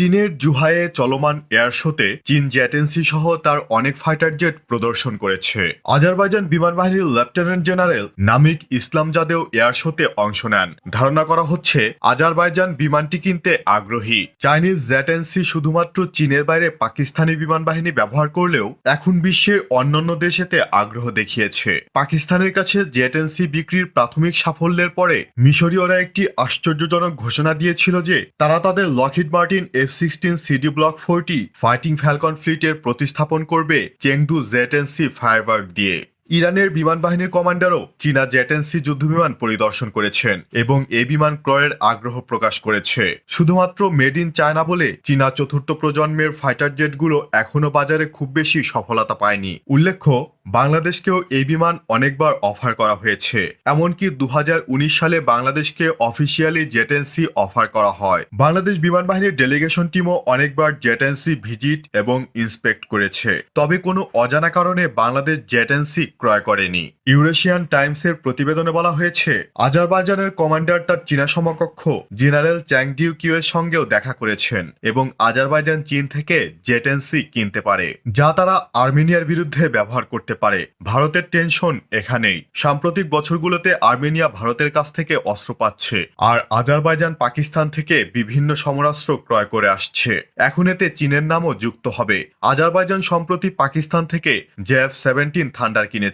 চীনের জুহায়ে চলমান এয়ার শোতে চীন জ্যাটেন্সি সহ তার অনেক ফাইটার জেট প্রদর্শন করেছে। আজারবাইজান বিমান বাহিনীর লেফটেন্যান্ট জেনারেল নামিক ইসলামজাদেও এয়ার শোতে অংশ নেন। ধারণা করা হচ্ছে, আজারবাইজান বিমানটি কিনতে আগ্রহী। চাইনিজ জ্যাটেন্সি শুধুমাত্র চীনের বাইরে পাকিস্তানি বিমান বাহিনী ব্যবহার করলেও এখন বিশ্বের অন্যান্য দেশেতে আগ্রহ দেখিয়েছে। পাকিস্তানের কাছে জেটেন্সি বিক্রির প্রাথমিক সাফল্যের পরে মিশরীয়রা একটি আশ্চর্যজনক ঘোষণা দিয়েছিল যে, তারা তাদের Lockheed Martin F sixteen CD block forty fighting falcon ফ্লিটের প্রতিস্থাপন করবে Chengdu Z N C Firebird দিয়ে। ইরানের বিমান বাহিনীর কমান্ডারও চীনা জেটেন্সি যুদ্ধবিমান পরিদর্শন করেছেন এবং এ বিমান ক্রয়ের আগ্রহ প্রকাশ করেছে। শুধুমাত্র মেড ইন চায়না বলে চীনা চতুর্থ প্রজন্মের ফাইটার জেটগুলো এখনও বাজারে খুব বেশি সফলতা পায়নি। উল্লেখ্য, বাংলাদেশকেও এই বিমান অনেকবার অফার করা হয়েছে। এমনকি দু হাজার উনিশ সালে বাংলাদেশকে অফিসিয়ালি জেটেন্সি অফার করা হয়। বাংলাদেশ বিমান বাহিনীর ডেলিগেশন টিমও অনেকবার জেটেন্সি ভিজিট এবং ইন্সপেক্ট করেছে। তবে কোনো অজানা কারণে বাংলাদেশ জেটেন্সি ক্রয় করেনি। ইউরেশিয়ান টাইমসের প্রতিবেদনে বলা হয়েছে, আজারবাইজানের কমান্ডার তার চীনা সমকক্ষ জেনারেল চ্যাংডিউ কিউয়ের সঙ্গেও দেখা করেছেন এবং আজারবাইজান চীন থেকে জেটেন্সি কিনতে পারে, যা তারা আর্মেনিয়ার বিরুদ্ধে ব্যবহার করতে পারে। ভারতের টেনশন এখানেই। সাম্প্রতিক বছরগুলোতে আর্মেনিয়া ভারতের কাছ থেকে অস্ত্র পাচ্ছে, আর আজারবাইজান পাকিস্তান থেকে বিভিন্ন সমরাস্ত্র ক্রয় করে আসছে। এখন এতে চীনের নামও যুক্ত হবে। আজারবাইজান সম্প্রতি পাকিস্তান থেকে জেএফ সেভেন্টিন থান্ডার কিনেছে।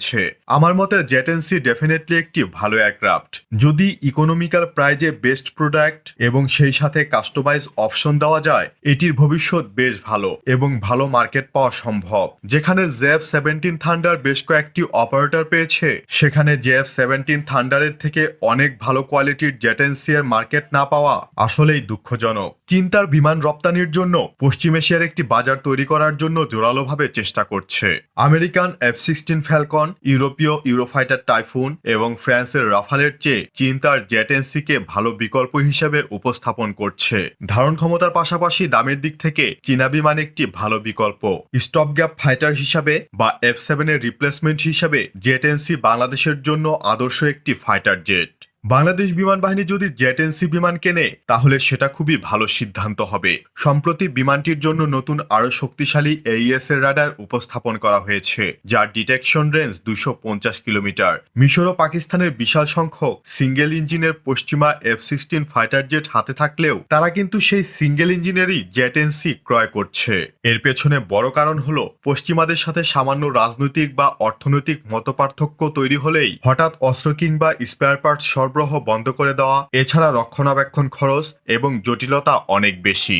আমার মতে জেটেন্সি ডেফিনেটলি একটি ভালো এয়ারক্রাফট যদি ইকোনমিক্যাল প্রাইজে বেস্ট প্রোডাক্ট এবং সেই সাথে কাস্টমাইজ অপশন দেওয়া যায়, এটির ভবিষ্যৎ বেশ ভালো এবং ভালো মার্কেট পাওয়া সম্ভব। যেখানে জেএফ সেভেন্টিন থান্ডার বেশ কয়েকটি অপারেটর পেয়েছে, সেখানে জেএফ সেভেন্টিন থান্ডারের থেকে অনেক ভালো কোয়ালিটির জেটেন্সি এর মার্কেট না পাওয়া আসলেই দুঃখজনক। চীন তার বিমান রপ্তানির জন্য পশ্চিম এশিয়ার একটি বাজার তৈরি করার জন্য জোরালোভাবে চেষ্টা করছে। আমেরিকান এফ সিক্সটিন ফ্যালকন ইউরোপীয় ইউরোফাইটার টাইফুন এবং ফ্রান্সের রাফালের চেয়ে চীন তার জেটেন্সিকে ভালো বিকল্প হিসেবে উপস্থাপন করছে। ধারণ ক্ষমতার পাশাপাশি দামের দিক থেকে চীনা বিমান একটি ভালো বিকল্প। স্টপ গ্যাপ ফাইটার হিসাবে বা এফ সেভেনের রিপ্লেসমেন্ট হিসাবে জেটেন্সি বাংলাদেশের জন্য আদর্শ একটি ফাইটার জেট। বাংলাদেশ বিমান বাহিনী যদি জেটেন্সি বিমান কেনে, তাহলে সেটা খুবই ভালো সিদ্ধান্ত হবে। সম্প্রতি বিমানটির জন্য নতুন আরও শক্তিশালী এইএস এর রাডার উপস্থাপন করা হয়েছে, যার ডিটেকশন রেঞ্জ দুশো পঞ্চাশ কিলোমিটার। মিশর ও পাকিস্তানের বিশাল সংখ্যক সিঙ্গেল ইঞ্জিনের পশ্চিমা এফ সিক্সটিন ফাইটার জেট হাতে থাকলেও, তারা কিন্তু সেই সিঙ্গেল ইঞ্জিনেরই জেটেন্সি ক্রয় করছে। এর পেছনে বড় কারণ হলো, পশ্চিমাদের সাথে সামান্য রাজনৈতিক বা অর্থনৈতিক মতপার্থক্য তৈরি হলেই, হঠাৎ অস্ত্র কিংবা স্পেয়ার পার্টস সরবরাহ বন্ধ করে দেওয়া এছাড়া রক্ষণাবেক্ষণ খরচ এবং জটিলতা অনেক বেশি।